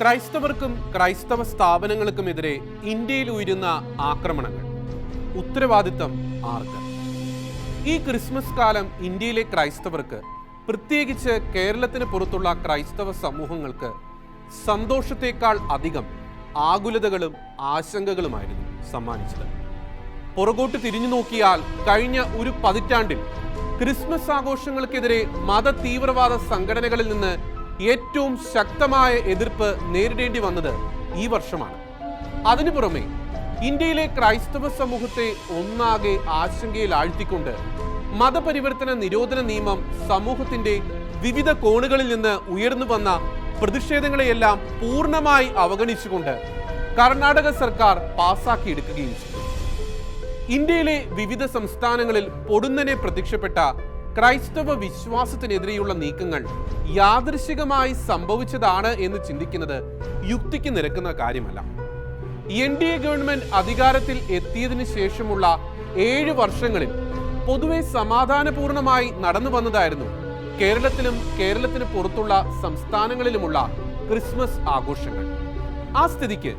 ക്രൈസ്തവർക്കും ക്രൈസ്തവ സ്ഥാപനങ്ങൾക്കുമെതിരെ ഇന്ത്യയിൽ ഉയരുന്ന ആക്രമണങ്ങൾ. ഉത്തരവാദിത്തം ആർക്ക്? ഈ ക്രിസ്മസ് കാലം ഇന്ത്യയിലെ ക്രൈസ്തവർക്ക് പ്രത്യേകിച്ച് കേരളത്തിന് പുറത്തുള്ള ക്രൈസ്തവ സമൂഹങ്ങൾക്ക് സന്തോഷത്തേക്കാൾ അധികം ആകുലതകളും ആശങ്കകളുമായിരുന്നു സമ്മാനിച്ചത്. പുറകോട്ട് തിരിഞ്ഞു നോക്കിയാൽ കഴിഞ്ഞ ഒരു പതിറ്റാണ്ടിൽ ക്രിസ്മസ് ആഘോഷങ്ങൾക്കെതിരെ മത തീവ്രവാദ സംഘടനകളിൽ നിന്ന് ഏറ്റവും ശക്തമായ എതിർപ്പ് നേരിടേണ്ടി വന്നത് ഈ വർഷമാണ്. അതിനു പുറമെ ഇന്ത്യയിലെ ക്രൈസ്തവ സമൂഹത്തെ ഒന്നാകെ ആശങ്കയിൽ ആഴ്ത്തിക്കൊണ്ട് മതപരിവർത്തന നിരോധന നിയമം സമൂഹത്തിന്റെ വിവിധ കോണുകളിൽ നിന്ന് ഉയർന്നു വന്ന പ്രതിഷേധങ്ങളെയെല്ലാം പൂർണമായി അവഗണിച്ചുകൊണ്ട് കർണാടക സർക്കാർ പാസാക്കിയെടുക്കുകയും ചെയ്തു. ഇന്ത്യയിലെ വിവിധ സംസ്ഥാനങ്ങളിൽ പൊടുന്നനെ പ്രത്യക്ഷപ്പെട്ട ക്രൈസ്തവ വിശ്വാസത്തിനെതിരെയുള്ള നീക്കങ്ങൾ യാദൃശികമായി സംഭവിച്ചതാണ് എന്ന് ചിന്തിക്കുന്നത് യുക്തിക്ക് നിരക്കുന്ന കാര്യമല്ല. എൻ ഡി എ ഗവൺമെന്റ് അധികാരത്തിൽ എത്തിയതിനു ശേഷമുള്ള ഏഴ് വർഷങ്ങളിൽ പൊതുവെ സമാധാനപൂർണമായി നടന്നു വന്നതായിരുന്നു കേരളത്തിലും കേരളത്തിന് പുറത്തുള്ള സംസ്ഥാനങ്ങളിലുമുള്ള ക്രിസ്മസ് ആഘോഷങ്ങൾ. ആ സ്ഥിതിക്ക്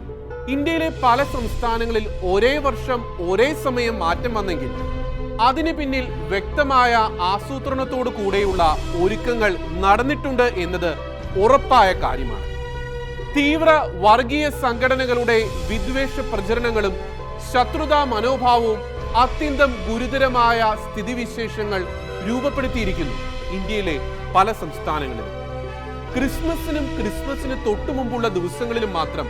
ഇന്ത്യയിലെ പല സംസ്ഥാനങ്ങളിൽ ഒരേ വർഷം ഒരേ സമയം മാറ്റം വന്നെങ്കിൽ അതിന് പിന്നിൽ വ്യക്തമായ ആസൂത്രണത്തോടു കൂടെയുള്ള ഒരുക്കങ്ങൾ നടന്നിട്ടുണ്ട് എന്നത് ഉറപ്പായ കാര്യമാണ്. തീവ്ര വർഗീയ സംഘടനകളുടെ വിദ്വേഷ പ്രചരണങ്ങളും ശത്രുതാ മനോഭാവവും അത്യന്തം ഗുരുതരമായ സ്ഥിതിവിശേഷങ്ങൾ രൂപപ്പെടുത്തിയിരിക്കുന്നു ഇന്ത്യയിലെ പല സംസ്ഥാനങ്ങളിലും. ക്രിസ്മസിനും ക്രിസ്മസിന് തൊട്ടു മുമ്പുള്ള ദിവസങ്ങളിലും മാത്രം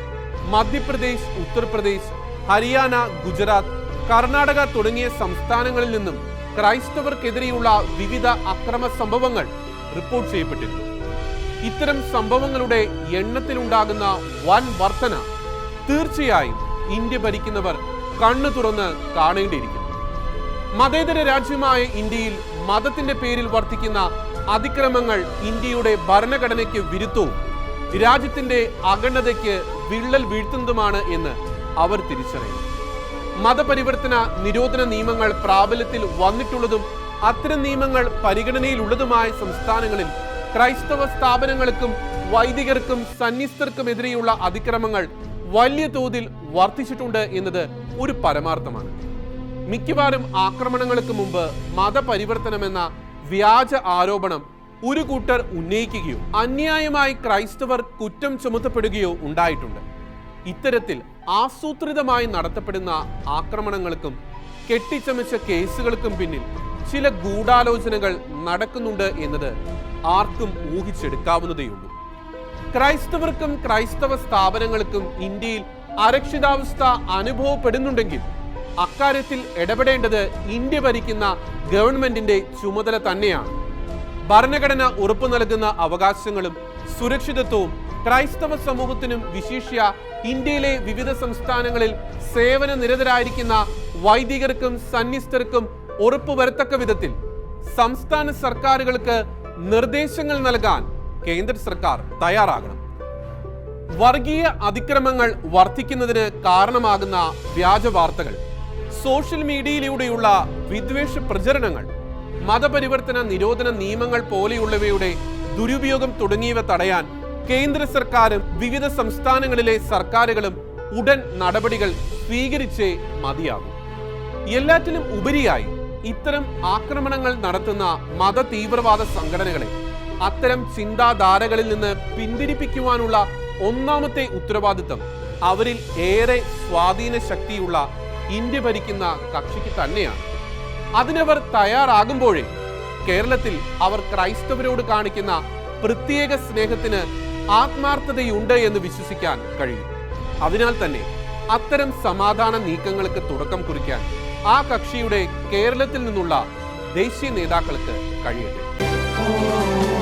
മധ്യപ്രദേശ് ഉത്തർപ്രദേശ് ഹരിയാന ഗുജറാത്ത് കർണാടക തുടങ്ങിയ സംസ്ഥാനങ്ങളിൽ നിന്നും ക്രൈസ്തവർക്കെതിരെയുള്ള വിവിധ അക്രമ സംഭവങ്ങൾ റിപ്പോർട്ട് ചെയ്യപ്പെട്ടിരുന്നു. ഇത്തരം സംഭവങ്ങളുടെ എണ്ണത്തിലുണ്ടാകുന്ന വൻ വർധന തീർച്ചയായും ഇന്ത്യ ഭരിക്കുന്നവർ കണ്ണു തുറന്ന് കാണേണ്ടിയിരിക്കുന്നു. മതേതര രാജ്യമായ ഇന്ത്യയിൽ മതത്തിന്റെ പേരിൽ വർദ്ധിക്കുന്ന അതിക്രമങ്ങൾ ഇന്ത്യയുടെ ഭരണഘടനയ്ക്ക് വിരുദ്ധവും രാജ്യത്തിന്റെ അഖണ്ഡതയ്ക്ക് വിള്ളൽ വീഴ്ത്തുന്നതുമാണ് എന്ന് അവർ തിരിച്ചറിയുന്നു. മതപരിവർത്തന നിരോധന നിയമങ്ങൾ പ്രാബല്യത്തിൽ വന്നിട്ടുള്ളതും അത്തരം നിയമങ്ങൾ പരിഗണനയിലുള്ളതുമായ സംസ്ഥാനങ്ങളിൽ ക്രൈസ്തവ സ്ഥാപനങ്ങൾക്കും വൈദികർക്കും സന്യസ്തർക്കുമെതിരെയുള്ള അതിക്രമങ്ങൾ വലിയ തോതിൽ വർദ്ധിച്ചിട്ടുണ്ട് എന്നത് ഒരു പരമാർത്ഥമാണ്. മിക്കവാറും ആക്രമണങ്ങൾക്ക് മുമ്പ് മതപരിവർത്തനമെന്ന വ്യാജ ആരോപണം ഒരു കൂട്ടർ ഉന്നയിക്കുകയോ അന്യായമായി ക്രൈസ്തവർ കുറ്റം ചുമത്തപ്പെടുകയോ ഉണ്ടായിട്ടുണ്ട്. ഇത്തരത്തിൽ ആസൂത്രിതമായി നടത്തപ്പെടുന്ന ആക്രമണങ്ങൾക്കും കെട്ടിച്ചമച്ച കേസുകൾക്കും പിന്നിൽ ചില ഗൂഢാലോചനകൾ നടക്കുന്നുണ്ട് എന്നത് ആർക്കും ഊഹിച്ചെടുക്കാവുന്നതേയുള്ളൂ. ക്രൈസ്തവർക്കും ക്രൈസ്തവ സ്ഥാപനങ്ങൾക്കും ഇന്ത്യയിൽ അരക്ഷിതാവസ്ഥ അനുഭവപ്പെടുന്നുണ്ടെങ്കിൽ അക്കാര്യത്തിൽ ഇടപെടേണ്ടത് ഇന്ത്യ ഭരിക്കുന്ന ഗവൺമെന്റിന്റെ ചുമതല തന്നെയാണ്. ഭരണഘടന ഉറപ്പു നൽകുന്ന അവകാശങ്ങളും സുരക്ഷിതത്വവും ക്രൈസ്തവ സമൂഹത്തിനും വിശിഷ്യ ഇന്ത്യയിലെ വിവിധ സംസ്ഥാനങ്ങളിൽ സേവന നിരതരായിരിക്കുന്ന വൈദികർക്കും സന്യസ്തർക്കും ഉറപ്പുവരത്തക്ക വിധത്തിൽ സംസ്ഥാന സർക്കാരുകൾക്ക് നിർദ്ദേശങ്ങൾ നൽകാൻ കേന്ദ്ര സർക്കാർ തയ്യാറാകണം. വർഗീയ അതിക്രമങ്ങൾ വർദ്ധിക്കുന്നതിന് കാരണമാകുന്ന വ്യാജ വാർത്തകൾ സോഷ്യൽ മീഡിയയിലൂടെയുള്ള വിദ്വേഷ പ്രചരണങ്ങൾ മതപരിവർത്തന നിരോധന നിയമങ്ങൾ പോലെയുള്ളവയുടെ ദുരുപയോഗം തുടങ്ങിയവ തടയാൻ കേന്ദ്ര സർക്കാരും വിവിധ സംസ്ഥാനങ്ങളിലെ സർക്കാരുകളും ഉടൻ നടപടികൾ സ്വീകരിച്ചേ മതിയാകും. എല്ലാറ്റിലും ഉപരിയായി ഇത്തരം ആക്രമണങ്ങൾ നടത്തുന്ന മത തീവ്രവാദ സംഘടനകളെ അത്തരം ചിന്താധാരകളിൽ നിന്ന് പിന്തിരിപ്പിക്കുവാനുള്ള ഒന്നാമത്തെ ഉത്തരവാദിത്തം അവരിൽ ഏറെ സ്വാധീന ശക്തിയുള്ള ഇന്ത്യ ഭരിക്കുന്ന കക്ഷിക്ക് തന്നെയാണ്. അതിനവർ തയ്യാറാകുമ്പോഴേ കേരളത്തിൽ അവർ ക്രൈസ്തവരോട് കാണിക്കുന്ന പ്രത്യേക സ്നേഹത്തിന് ആത്മാർത്ഥതയുണ്ട് എന്ന് വിശ്വസിക്കാൻ കഴിയും. അതിനാൽ തന്നെ അത്തരം സമാധാന നീക്കങ്ങൾക്ക് തുടക്കം കുറിക്കാൻ ആ കക്ഷിയുടെ കേരളത്തിൽ നിന്നുള്ള ദേശീയ നേതാക്കൾക്ക് കഴിയട്ടെ.